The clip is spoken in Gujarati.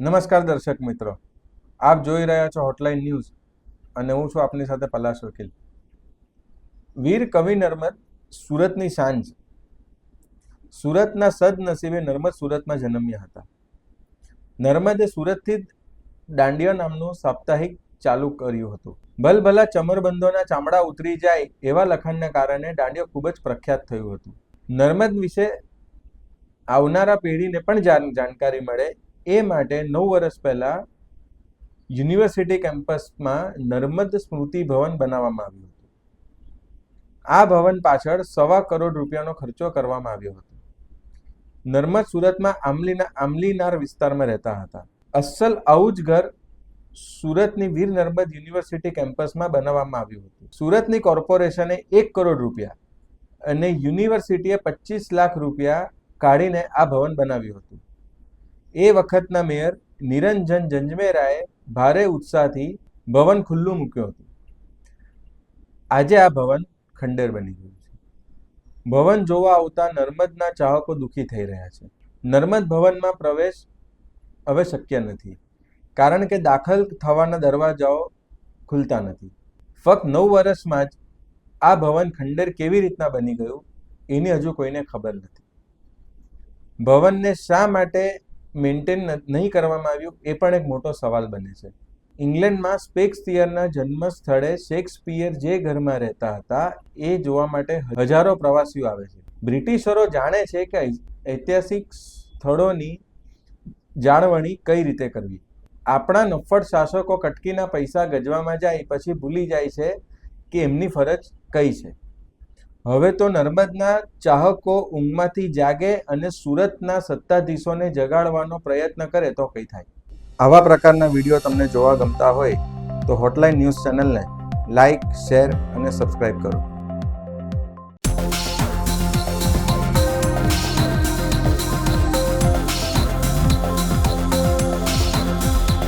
નમસ્કાર દર્શક મિત્રો. આપ જોઈ રહ્યા છો હોટલાઇન ન્યૂઝ અને હું છું આપની સાથે પલાશ વકીલ. વીર કવિ નર્મદ સુરતની સાંજ. સુરતના સદનસીબે નર્મદ સુરતમાં જન્મ્યા હતા. નર્મદે સુરતથી જ દાંડિયા નામનું સાપ્તાહિક ચાલુ કર્યું હતું. ભલભલા ચમરબંધોના ચામડા ઉતરી જાય એવા લખાણને કારણે દાંડિયો ખૂબ જ પ્રખ્યાત થયું હતું. નર્મદ વિશે આવનારા પેઢીને પણ જાણ જાણકારી મળે એ માટે નવ વર્ષ પહેલા યુનિવર્સિટી કેમ્પસમાં નર્મદ સ્મૃતિ ભવન બનાવવામાં આવ્યું હતું. આ ભવન પાછળ સવા કરોડ રૂપિયાનો ખર્ચો કરવામાં આવ્યો હતો. નર્મદ સુરતમાં આમલીના આમલીનાર વિસ્તારમાં રહેતા હતા. અસલ આવું જ ઘર સુરતની વીર નર્મદ યુનિવર્સિટી કેમ્પસમાં બનાવવામાં આવ્યું હતું. સુરતની કોર્પોરેશને એક કરોડ રૂપિયા અને યુનિવર્સિટીએ પચીસ લાખ રૂપિયા કાઢીને આ ભવન બનાવ્યું હતું. એ વખતના મેયર નિરંજન જંજમેરાએ ભારે ઉત્સાહથી ભવન ખુલ્લું મૂક્યું હતું. આજે આ ભવન ખંડેર બની ગયું છે. ભવન જોવા આવતા નર્મદના ચાહકો દુઃખી થઈ રહ્યા છે. નર્મદ ભવનમાં પ્રવેશ હવે શક્ય નથી, કારણ કે દાખલ થવાના દરવાજાઓ ખુલતા નથી. ફક્ત નવ વર્ષમાં જ આ ભવન ખંડેર કેવી રીતના બની ગયું એની હજુ કોઈને ખબર નથી. ભવનને શા માટે મેન્ટેન નહીં કરવામાં આવ્યું, એ પણ એક મોટો સવાલ બને છે. ઇંગ્લેન્ડમાં સ્પેક્સપિયરના જન્મ સ્થળે શેક્સપિયર જે ઘરમાં રહેતા હતા, એ જોવા માટે હજારો પ્રવાસીઓ આવે છે. બ્રિટિશરો જાણે છે કે ઐતિહાસિક સ્થળોની જાળવણી કઈ રીતે કરવી. આપણા નફ્ફડ શાસકો કટકીના પૈસા ગજવામાં જાય, પછી ભૂલી જાય છે કે એમની ફરજ કઈ છે. હવે તો નર્મદના ચાહકો ઊંઘમાંથી જાગે અને સુરતના સત્તાધીશોને જગાડવાનો પ્રયત્ન કરે તો કંઈ થાય. આવા પ્રકારના વીડિયો તમને જોવા ગમતા હોય તો હોટલાઇન ન્યૂઝ ચેનલને લાઇક શેર અને સબસ્ક્રાઇબ કરો.